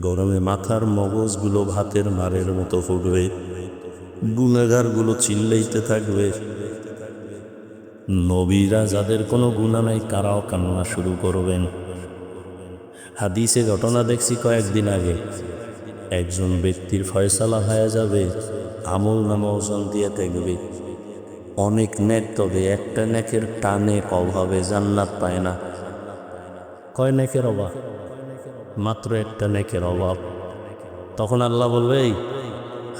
গরমে মাথার মগজগুলো ভাতের মারের মতো ফুটবে, গুণাগারগুলো চিল্লাইতে থাকবে। নবীরা যাদের কোনো গুণা নাই, তারাও কান্না শুরু করবেন। হাদিসে ঘটনা দেখছি কয়েকদিন আগে। একজন ব্যক্তির ফয়সালা হয়ে যাবে, আমল নামা ওজন দিয়ে দেখবে। অনেক নেক, তবে একটা নেকের টানে অভাবে জান্নাত পায় না। কয় নেকের অভাব? মাত্র একটা নেকের অভাব। তখন আল্লাহ বলবে, এই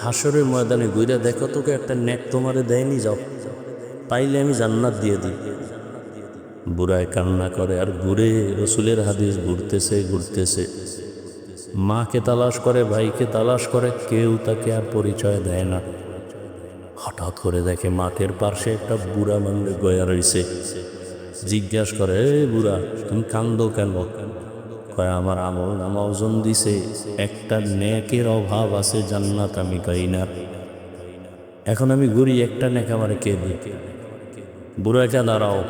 হাসরের ময়দানে গুইরা দেখো, তোকে একটা নেক তোমারে দেয়নি যাও। পাইলে আমি জান্নাত দিয়ে দিই। বুড়ায় কান্না করে, আর ঘুরে রসুলের হাদিস ঘুরতেছে ঘুরতেছে। মাকে তালাশ করে, ভাইকে তালাশ করে, কেউ তাকে আর পরিচয় দেয় না। হঠাৎ করে দেখে মাঠের পাশে একটা বুড়া মানুষ গয়া রয়েছে জিজ্ঞাস করে বুড়া, তুমি কান্দো কেন? কয়, আমার আমল নামা ওজন দিছে, একটা নেকের অভাব আছে জান্নাত আমি পাই না। এখন আমি ঘুরি, একটা নেক আমার কে দিই বুড়াকে দাঁড়াও।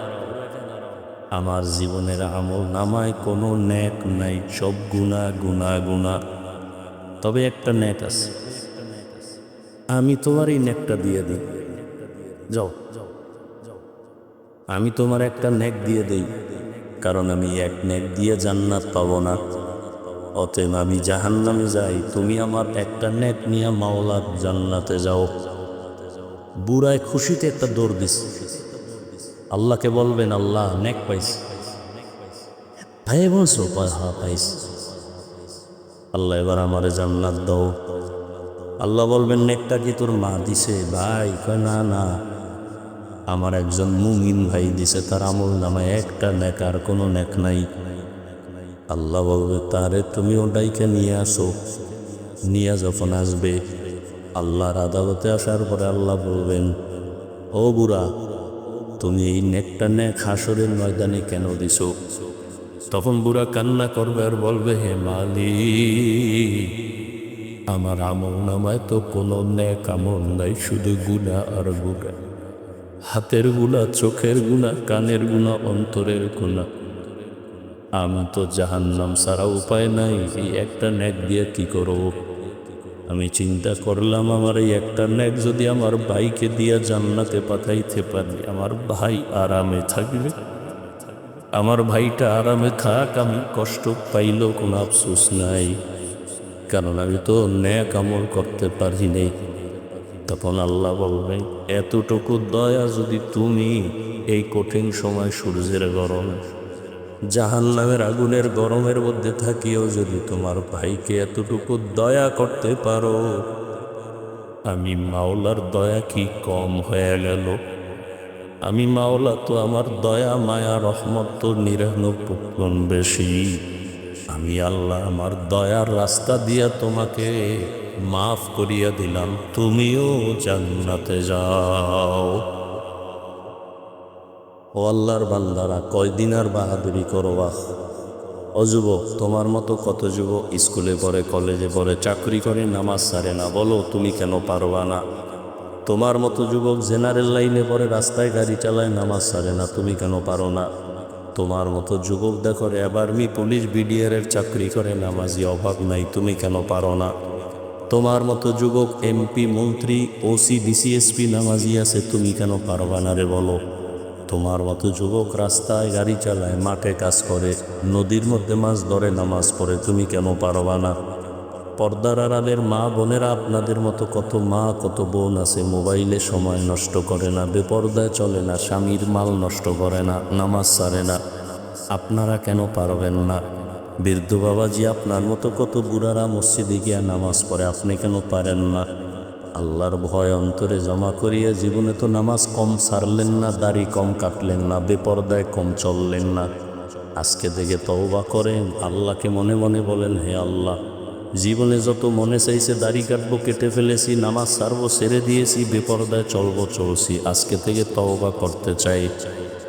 আমার জীবনের আমল নামায় কোনো ন্যাক নাই, সব গুণা গুণা গুণা। তবে একটা ন্যাক আছে। আমি তোমার এই ন্যাকটা দিয়ে দিই। যাও। আমি তোমার একটা ন্যাক দিয়ে দেই। কারণ আমি এক নেক দিয়ে জান্নাত পাব না। অতএব আমি জাহান্নামে যাই, তুমি আমার একটা নেক নিয়ে মাওলার জান্নাতে যাও। বুড়ায় খুশিতে একটা দৌড় দিস। আল্লাহকে বলবেন, আল্লাহ, নেক পাইছি ভাই বলছো হা পাইছি আল্লাহ, এবার আমারে জান্নাত দাও। আল্লাহ বলবেন, নেকটা কি তোর মা দিছে? ভাই, কয়, না না। আমার একজন মুমিন ভাই দিছে, তার আমল নামায় একটা নেক, আর কোনো নেক নাই। আল্লাহ বলবে, তারে তুমি ওটাইকে নিয়ে আসো, নিয়ে যখন আসবে, আল্লাহর আদালতে আসার পরে আল্লাহ বলবেন, ও বুড়া, তুমি এই নেকটা নেক হাসরের ময়দানে কেন দিছো? তখন বুড়া কান্না করবে আর বলবে, হে মালি আমার আমল নামায় তো কোনো নেক আমল নাই, শুধু গুণা আর গুণা হাতের গুণা, চোখের গুণা, কানের গুণা, অন্তরের গুণা। আমি তো জাহান্নাম সারা উপায় নাই, এই একটা ন্যাক দিয়ে কি করব? আমি চিন্তা করলাম, আমার এই একটা ন্যাক যদি আমার ভাইকে দিয়া জান্নাতে পাঠাইতে পারি, আমার ভাই আরামে থাকবে। আমার ভাইটা আরামে থাক, আমি কষ্ট পাইলেও কোনো আফসোস নাই। কারণ আমি তো ন্যাক আমল করতে পারি নেই। তখন আল্লাহ বলবেন এতটুকু দয়া যদি তুমি এই কঠিন সময় সূর্যের গরম জাহান নামের আগুনের গরমের মধ্যে থাকিও যদি তোমার ভাইকে এতটুকু দয়া করতে পারো, আমি মাওলার দয়া কি কম হয়ে গেল? আমি মাওলা তো আমার দয়া, মায়া, রহমত তো নিরানব্বই বেশি। আমি আল্লাহ আমার দয়ার রাস্তা দিয়া তোমাকে মাফ করিয়া দিলাম, তুমিও জান্নাতে যাও। ও আল্লাহর বান্দারা, কয়দিন আর বাহাদুরি করবা ও যুবক, তোমার মতো কত যুবক স্কুলে পড়ে, কলেজে পড়ে, চাকরি করে, নামাজ সারে না, বলো তুমি কেন পারবা না? তোমার মতো যুবক জেনারেল লাইনে পড়ে, রাস্তায় গাড়ি চালায়, নামাজ সারে না, তুমি কেন পারো না? তোমার মতো যুবক দেখো এবারমি পুলিশ, বিডিআরের চাকরি করে, নামাজি অভাব নাই, তুমি কেন পারো না? তোমার মতো যুবক এমপি, মন্ত্রী ওসি ডিসিএসপি নামাজি আছে, তুমি কেন পারবা না রে বলো? তোমার মতো যুবক রাস্তায় গাড়ি চালায়, মাঠে কাজ করে, নদীর মধ্যে মাছ ধরে, নামাজ পড়ে, তুমি কেন পারবা না? পর্দার আড়ালের মা বোনেরা আপনাদের মতো কত মা, কত বোন আছে, মোবাইলে সময় নষ্ট করে না, বেপর্দায় চলে না, স্বামীর মাল নষ্ট করে না, নামাজ সারে না। আপনারা কেন পারবেন না? বৃদ্ধ বাবাজি, আপনার মতো কত বুড়ারা মসজিদে গিয়া নামাজ পড়ে, আপনি কেন পারেন না? আল্লাহর ভয় অন্তরে জমা করিয়া জীবনে তো নামাজ কম সারলেন না, দাড়ি কম কাটলেন না, বেপর্দায় কম চললেন না। আজকে থেকে তওবা করেন, আল্লাহকে মনে মনে বলেন, হে আল্লাহ, জীবনে যত মনে চাইছে দাড়ি কাটবো, কেটে ফেলেছি, নামাজ সারবো, সেরে দিয়েছি, বেপরদায় চলবো, চলছি, আজকে থেকে তওবা করতে চাই।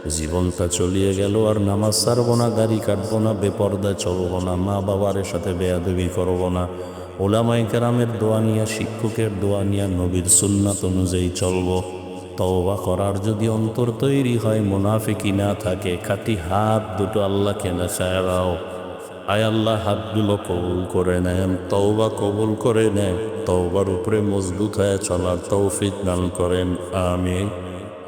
জীবনটা চলিয়ে গেল আর নামাজ সারবো না, গাড়ি কাটবো না, বেপর্দায় চলবো না, মা বাবার সাথে বেয়াদবি করব না। ওলামাই কেরামের দোয়া নিয়া, শিক্ষকের দোয়া নিয়া, নবীর সুন্নাত অনুযায়ী চলবো। তওবা করার যদি অন্তর তৈরি হয় মুনাফিকি না থাকে, খাটি হাত দুটো আল্লাহকে না চায় আয় আল্লাহ, হাতগুলো কবুল করে নেন, তওবা কবুল করে নেন, তওবার উপরে মজবুত হয়ে চলার তৌফিক দান করেন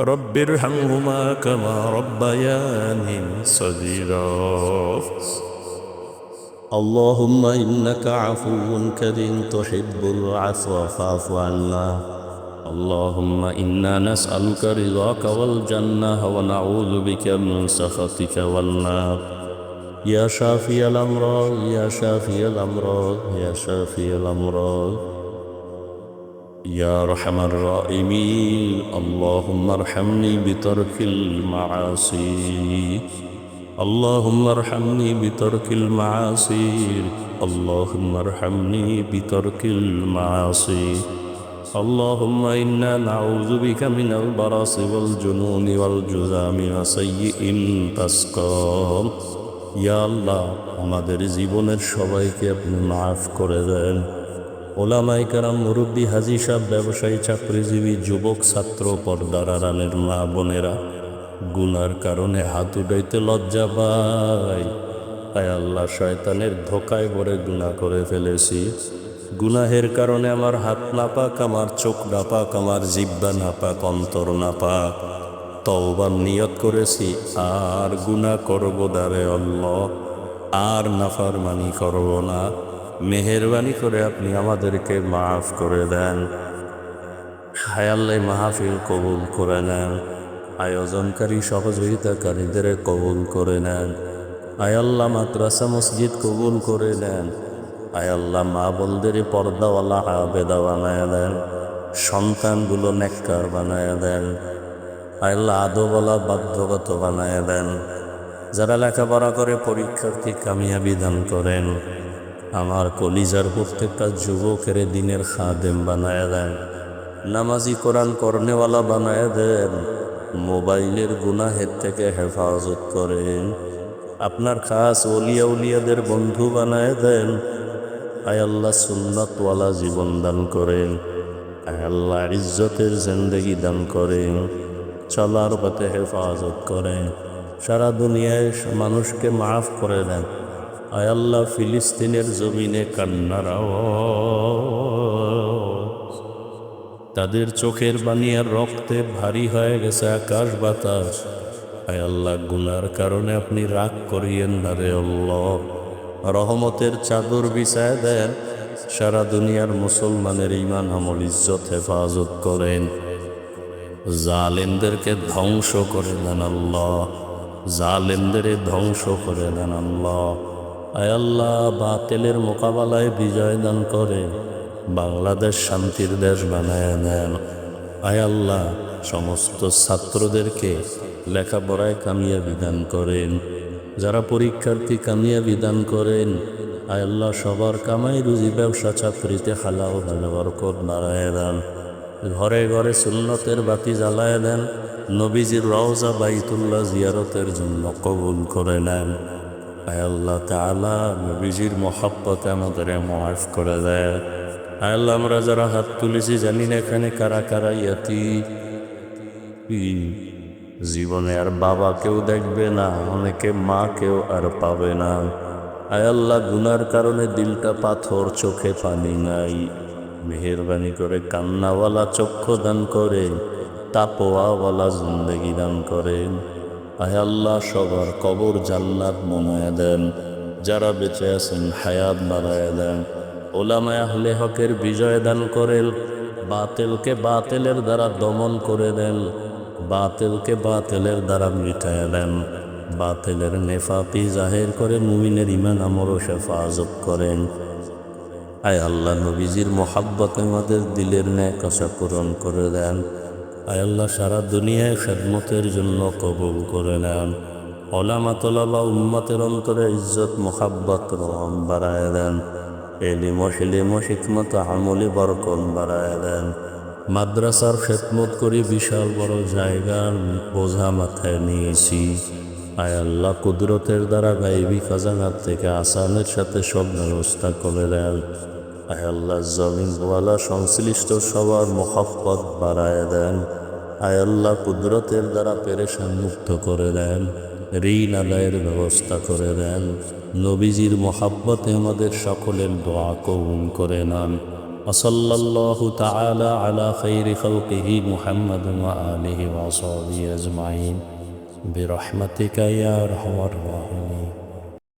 رب ارحمهما كما ربياني صغيرا. اللهم إنك عفو كريم تحب العفو فاعف عنا. اللهم إنا نسألك رضاك والجنة ونعوذ بك من سخطك والنار. يا شافي الأمراض يا شافي الأمراض يا شافي الأمراض. يا أرحم الراحمين اللهم ارحمني بترك المعاصي اللهم ارحمني بترك المعاصي اللهم ارحمني بترك المعاصي اللهم إنا نعوذ بك من البرص والجنون والجذام وسيء الأسقام ইয়া আল্লাহ আমাদের জীবনের সবাইকে আপনি মাফ করে দেন ওলামাই কারাম মুরব্বী হাজি সাহেব, ব্যবসায়ী চাকরিজীবী যুবক, ছাত্র পর্দার আড়ালের মা বোনেরা, গুনার কারণে হাত উঠাইতে লজ্জা পাই তাই আল্লাহ, শয়তানের ধোকায় পড়ে গুনাহ করে ফেলেছি। গুনাহের কারণে আমার হাত নাপাক, আমার চোখ নাপাক, আমার জিব্বা নাপাক, অন্তর নাপাক। তওবার নিয়ত করেছি, আর গুনাহ করব দারে অল্ল আর নাফার মানি করব না। মেহেরবানি করে আপনি আমাদেরকে মাফ করে দেন। হায়াল্লাই মাহফিল কবুল করে নেন। আয়োজনকারী সহযোগিতাকারীদের কবুল করে নেন। আয়াল্লাহ মাদ্রাসা মসজিদ কবুল করে নেন। আয়াল্লাহ মা বলদের পর্দাওয়ালা আবেদা বানায় দেন। সন্তানগুলো নেককার বানায় দেন। আয়াল্লাহ আদোওয়ালা বাধ্যগত বানায় দেন। যারা লেখাপড়া করে পরীক্ষার্থী কামিয়াবি দান করেন। আমার কলিজার প্রত্যেকটা যুবকের দিনের খাদেম বানায় দেন। নামাজি কোরআন করনেওয়ালা বানায় দেন। মোবাইলের গুনাহের থেকে হেফাজত করেন। আপনার খাস ওলিয়া উলিয়াদের বন্ধু বানায় দেন। আয় আল্লাহ সুন্নাতওয়ালা জীবন দান করেন। আয় আল্লাহ ইজ্জতের জিন্দগি দান করেন। চলার পথে হেফাজত করেন। সারা দুনিয়ায় মানুষকে মাফ করে দেন। আয় আল্লাহ ফিলিস্তিনের জমিনে কান্নার তাদের চোখের বানিয়ার রক্তে ভারী হয়ে গেছে আকাশ বাতাস। আয় আল্লাহ, গুনার কারণে আপনি রাগ করিয়েন না রে আল্লাহ। রহমতের চাদর বিছায় দেন, সারা দুনিয়ার মুসলমানের ইমান আমল ইজ্জত হেফাজত করেন। জালেমদেরকে ধ্বংস করে দেন আল্লাহ। জালেমদের ধ্বংস করে দেন আল্লাহ। আয় আল্লাহ বাতেলের মোকাবেলায় বিজয় দান করে, বাংলাদেশ শান্তির দেশ বানায় নেন। আয় আল্লাহ সমস্ত ছাত্রদেরকে লেখাপড়ায় কামিয়া বিধান করেন। যারা পরীক্ষার্থী কামিয়াবি দান করেন, আয় আল্লাহ সবার কামাই রুজি ব্যবসা চাকরিতে হালাও ভালো বরকত নারায় দেন। ঘরে ঘরে সুন্নতের বাতি জ্বালায় দেন। নবীজির রওজা বাইতুল্লাহ জিয়ারতের জন্য কবুল করে নেন। আল্লাহ তালা নবীজির মহাব্বতে আমাদের মাফ করে দেয় আল্লাহ, আমরা যারা হাত তুলেছি, জানি না এখানে কারা কারা ইয়াতি। জীবনে আর বাবা কেউ দেখবে না, অনেকে মা কেউ আর পাবে না। আয় আল্লাহ, গুনার কারণে দিলটা পাথর, চোখে পানি নাই। মেহরবানি করে কান্নাওয়ালা, চক্ষু দান করে, তাপোয়াওয়ালা, জিন্দগি দান করেন আয় আল্লাহ সবার কবর জান্নাত মনায় দেন। যারা বেঁচে আছেন হায়াত বাড়ায় দেন। ওলামায় আহলে হকের বিজয় দান করেন। বাতেলকে বাতেলের দ্বারা দমন করে দেন। বাতেলকে বাতেলের দ্বারা মিটায় দেন বাতেলের নেফাতি জাহের করে মুমিনের ইমান আমরও হেফাজত করেন। আয় আল্লাহ নবীজির মোহাব্বত আমাদের দিলের ন্যায় কষা পূরণ করে দেন। আল্লাহ সারা দুনিয়ায় খেদমতের জন্য কবুল করে নেন। অলামাতলা বা উম্মতের অন্তরে ইজ্জত, মোহাব্বত, রহম বাড়ায় দেন। এলিম হিলিম হিকমত আমলি বরকন বাড়ায় দেন। মাদ্রাসার খেদমত করি বিশাল বড় জায়গার বোঝা মাথায় নিয়েছি। আয় আল্লাহ কুদরতের দ্বারা গাইবি খাজানার থেকে আসানের সাথে সব ব্যবস্থা করে দেন। আয় আল্লাহ জমিনওয়ালা সংশ্লিষ্ট সবার মোহাব্বত বাড়ায় দেন আয় আল্লাহ কুদরতের দ্বারা পেরেশান মুক্ত করে দেন ঋণ আদায়ের ব্যবস্থা করে দেন নবীজির মোহাব্বতে আমাদের সকলের দোয়া কবুল করে নেন وصلى الله تعالى على خير خلقه محمد وآله وصحبه أجمعين برحمتك يا أرحم الراحمين